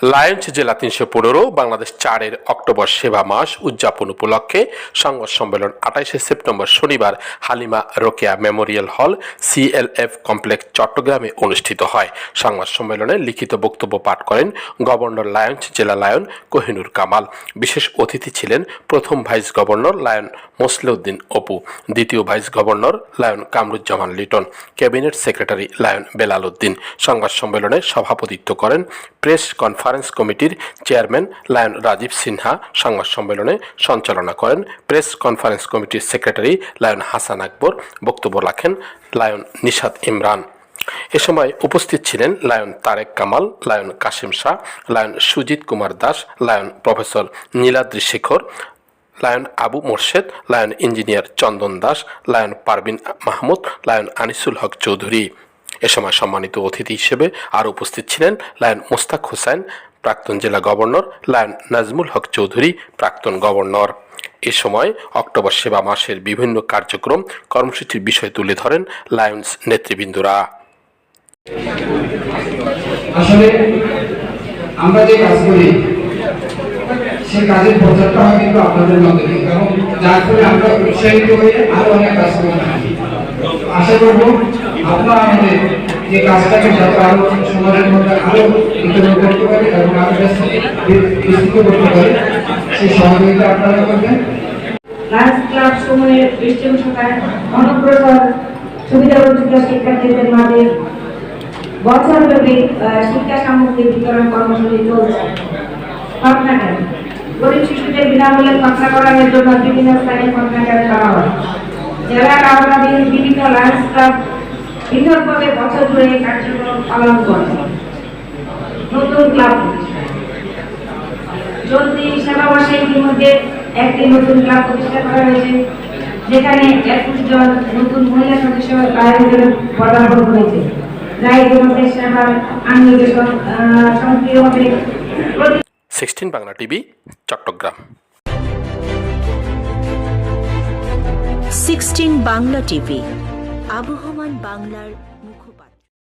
Lions জেলা তিনশো পনেরো, বাংলাদেশ চারের অক্টোবর সেবা মাস উদযাপন উপলক্ষে সংবাদ সম্মেলন আঠাইশে সেপ্টেম্বর শনিবার Halima Rokeya memorial hall, CLF complex চট্টগ্রামে অনুষ্ঠিত হয়। সংবাদ সম্মেলনে লিখিত বক্তব্য পাঠ করেন গভর্নর লায়ন্স জেলা লায়ন কোহিনুর কামাল। বিশেষ অতিথি ছিলেন প্রথম vice governor lion Mosleuddin Apu, দ্বিতীয় vice governor lion Kamruzzaman Liton, cabinet secretary lion Belal Uddin. সংবাদ সম্মেলনে সভাপতিত্ব করেন প্রেস কনফারেন্স কমিটির চেয়ারম্যান লায়ন রাজীব সিনহা সংবাদ সম্মেলনে সঞ্চালনা করেন। প্রেস কনফারেন্স কমিটির সেক্রেটারি লায়ন হাসান আকবর বক্তব্য রাখেন লায়ন নিশাদ ইমরান এ সময় উপস্থিত ছিলেন lion Tarek Kamal lion Kashim Shah lion Sujit Kumar Das lion professor Niladri Shekhar lion Abu Morshed lion engineer Chandan Das lion Parbin Mahmud lion Anisul Haque Chowdhury এ সময় সম্মানিত অতিথি হিসেবে আর উপস্থিত ছিলেন লায়ন মোস্তাক হোসেন, প্রাক্তন জেলা গভর্নর লায়ন নাজমুল হক চৌধুরী, প্রাক্তন governor. এ সময় অক্টোবর সেবা মাসের বিভিন্ন কার্যক্রম কর্মসূচির বিষয় তুলে ধরেন লায়ন্স নেতৃবৃন্দরা। আসলে আমরা যে কাজ করি সে কাজের প্রচারটা হয় কিন্তু আপনাদের মাধ্যমে এবং যার ফলে আমরা উৎসাহিত হয়ে আরও অনেক কাজ করতে থাকি। আশা করব আপনারা আমাদের যে কাজটাকে যাতে আরও সমাজের মধ্যে আরও বিতরণ করতে পারে এবং আরও বিস্তৃত করতে পারে, সেই সহযোগিতা আপনারা করবেন। শিক্ষা সামগ্রী বিতরণ কর্মসূচি চলছে। গরিব শিশুদের বিনামূল্যে পাটনা করানোর জন্য বিভিন্ন স্থানে পাটনাঘাট করা হয়। জেলার আওতাধীন বিভিন্ন লায়ন্স ক্লাব পৃথকভাবে বছর এই কার্যক্রম পালন করে। নতুন ক্লাব চলতি সেবা মাসে ইতিমধ্যে একটি নতুন ক্লাব প্রতিষ্ঠা করা হয়েছে যেখানে একুশ জন নতুন মহিলা সদস্য আয়োজন পদার্পণ হয়েছে যা ইতিমধ্যে সেবার আহ, সক্রিয়ভাবে sixteen Bangla TV Chattogram. Sixteen Bangla TV আবহমান বাংলার